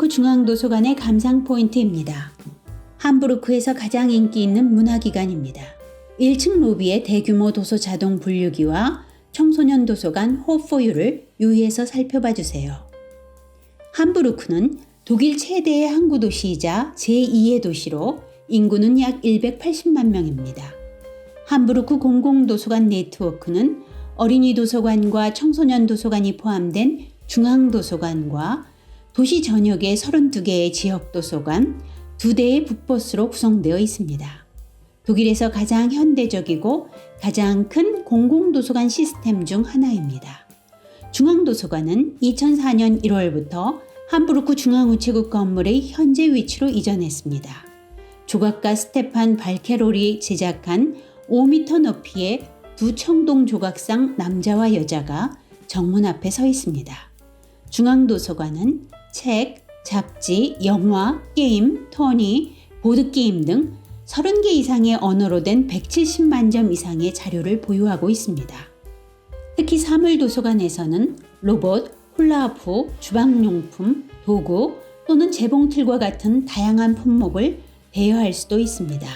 함부르크 중앙도서관의 감상 포인트입니다. 함부르크에서 가장 인기 있는 문화기관입니다. 1층 로비에 대규모 도서 자동 분류기와 청소년 도서관 호포유를 유의해서 살펴봐 주세요. 함부르크는 독일 최대의 항구 도시이자 제2의 도시로 인구는 약 180만 명입니다. 함부르크 공공도서관 네트워크는 어린이 도서관과 청소년 도서관이 포함된 중앙도서관과 도시 전역의 32개의 지역 도서관, 2대의 북버스로 구성되어 있습니다. 독일에서 가장 현대적이고 가장 큰 공공도서관 시스템 중 하나입니다. 중앙도서관은 2004년 1월부터 함부르크 중앙우체국 건물의 현재 위치로 이전했습니다. 조각가 스테판 발케롤이 제작한 5m 높이의 두 청동 조각상 남자와 여자가 정문 앞에 서 있습니다. 중앙도서관은 책, 잡지, 영화, 게임, 토니, 보드게임 등 30개 이상의 언어로 된 170만 점 이상의 자료를 보유하고 있습니다. 특히 사물도서관에서는 로봇, 훌라후프, 주방용품, 도구 또는 재봉틀과 같은 다양한 품목을 대여할 수도 있습니다.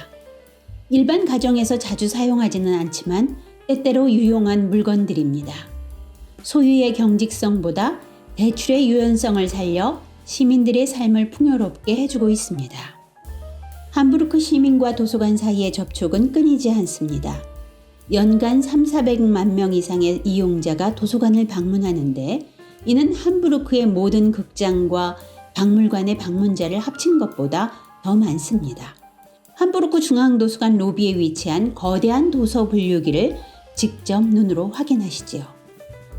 일반 가정에서 자주 사용하지는 않지만 때때로 유용한 물건들입니다. 소유의 경직성보다 대출의 유연성을 살려 시민들의 삶을 풍요롭게 해주고 있습니다. 함부르크 시민과 도서관 사이의 접촉은 끊이지 않습니다. 연간 3, 400만 명 이상의 이용자가 도서관을 방문하는데 이는 함부르크의 모든 극장과 박물관의 방문자를 합친 것보다 더 많습니다. 함부르크 중앙도서관 로비에 위치한 거대한 도서 분류기를 직접 눈으로 확인하시지요.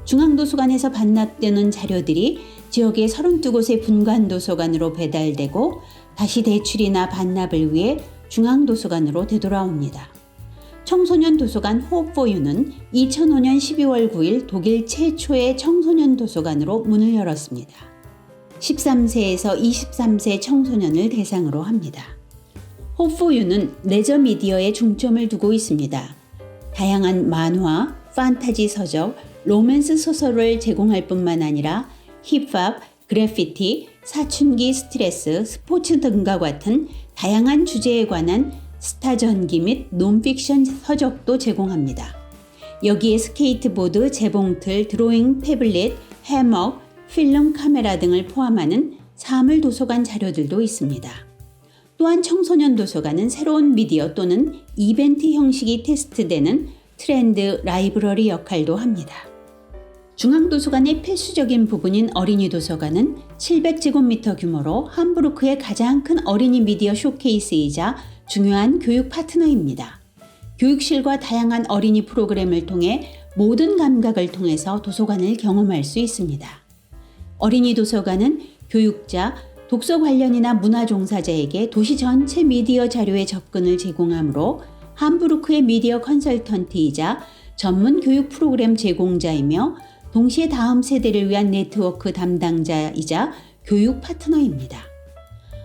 중앙도서관에서 반납되는 자료들이 지역의 32곳의 분관도서관으로 배달되고 다시 대출이나 반납을 위해 중앙도서관으로 되돌아옵니다. 청소년 도서관 호포유는 2005년 12월 9일 독일 최초의 청소년 도서관으로 문을 열었습니다. 13세에서 23세 청소년을 대상으로 합니다. 호포유는 레저 미디어에 중점을 두고 있습니다. 다양한 만화, 판타지 서적, 로맨스 소설을 제공할 뿐만 아니라 힙합, 그래피티, 사춘기 스트레스, 스포츠 등과 같은 다양한 주제에 관한 스타 전기 및 논픽션 서적도 제공합니다. 여기에 스케이트보드, 재봉틀, 드로잉 태블릿, 해먹, 필름 카메라 등을 포함하는 사물 도서관 자료들도 있습니다. 또한 청소년 도서관은 새로운 미디어 또는 이벤트 형식이 테스트되는 트렌드 라이브러리 역할도 합니다. 중앙도서관의 필수적인 부분인 어린이 도서관은 700제곱미터 규모로 함부르크의 가장 큰 어린이 미디어 쇼케이스이자 중요한 교육 파트너입니다. 교육실과 다양한 어린이 프로그램을 통해 모든 감각을 통해서 도서관을 경험할 수 있습니다. 어린이 도서관은 교육자, 독서 관련이나 문화 종사자에게 도시 전체 미디어 자료의 접근을 제공하므로 함부르크의 미디어 컨설턴트이자 전문 교육 프로그램 제공자이며 동시에 다음 세대를 위한 네트워크 담당자이자 교육 파트너입니다.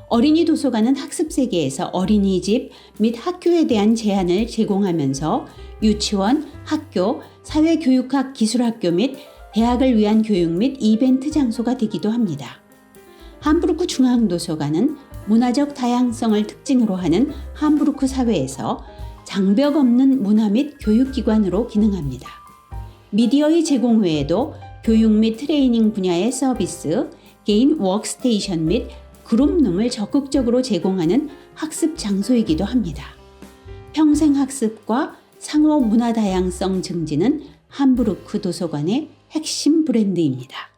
어린이 도서관은 학습 세계에서 어린이집 및 학교에 대한 제안을 제공하면서 유치원, 학교, 사회교육학 기술학교 및 대학을 위한 교육 및 이벤트 장소가 되기도 합니다. 함부르크 중앙도서관은 문화적 다양성을 특징으로 하는 함부르크 사회에서 장벽 없는 문화 및 교육기관으로 기능합니다. 미디어의 제공 외에도 교육 및 트레이닝 분야의 서비스, 개인 워크스테이션 및 그룹룸을 적극적으로 제공하는 학습 장소이기도 합니다. 평생 학습과 상호 문화 다양성 증진은 함부르크 도서관의 핵심 브랜드입니다.